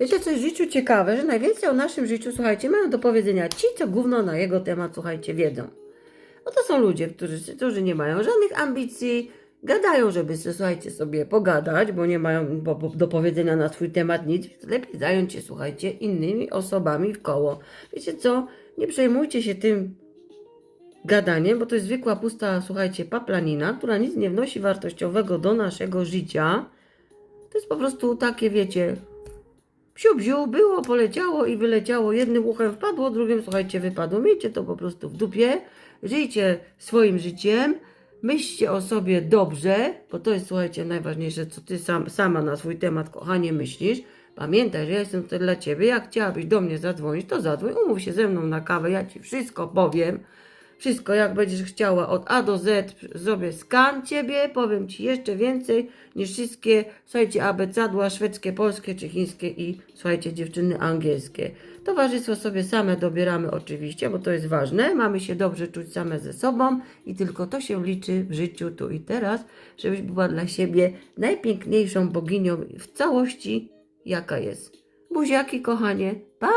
Wiecie, co jest w życiu ciekawe, że najwięcej o naszym życiu, słuchajcie, mają do powiedzenia ci, co gówno na jego temat, słuchajcie, wiedzą. No to są ludzie, którzy, którzy nie mają żadnych ambicji, gadają, żeby słuchajcie, sobie pogadać, bo nie mają po, po, do powiedzenia na swój temat nic. Lepiej zająć się, słuchajcie, innymi osobami w koło. Wiecie co? Nie przejmujcie się tym gadaniem, bo to jest zwykła, pusta, słuchajcie, paplanina, która nic nie wnosi wartościowego do naszego życia. To jest po prostu takie, wiecie, Psiu, bziu, było, poleciało i wyleciało. Jednym uchem wpadło, drugim, słuchajcie, wypadło. Miejcie to po prostu w dupie. Żyjcie swoim życiem. Myślcie o sobie dobrze, bo to jest, słuchajcie, najważniejsze, co ty sam, sama na swój temat, kochanie, myślisz. Pamiętaj, że ja jestem tutaj dla ciebie. Jak chciałabyś do mnie zadzwonić, to zadzwoń. Umów się ze mną na kawę, ja ci wszystko powiem. Wszystko, jak będziesz chciała, od A do Z zrobię skan ciebie, powiem ci jeszcze więcej niż wszystkie, słuchajcie, abecadła szwedzkie, polskie czy chińskie i, słuchajcie, dziewczyny angielskie. Towarzystwo sobie same dobieramy oczywiście, bo to jest ważne. Mamy się dobrze czuć same ze sobą i tylko to się liczy w życiu tu i teraz, żebyś była dla siebie najpiękniejszą boginią w całości, jaka jest. Buziaki, kochanie. Pa!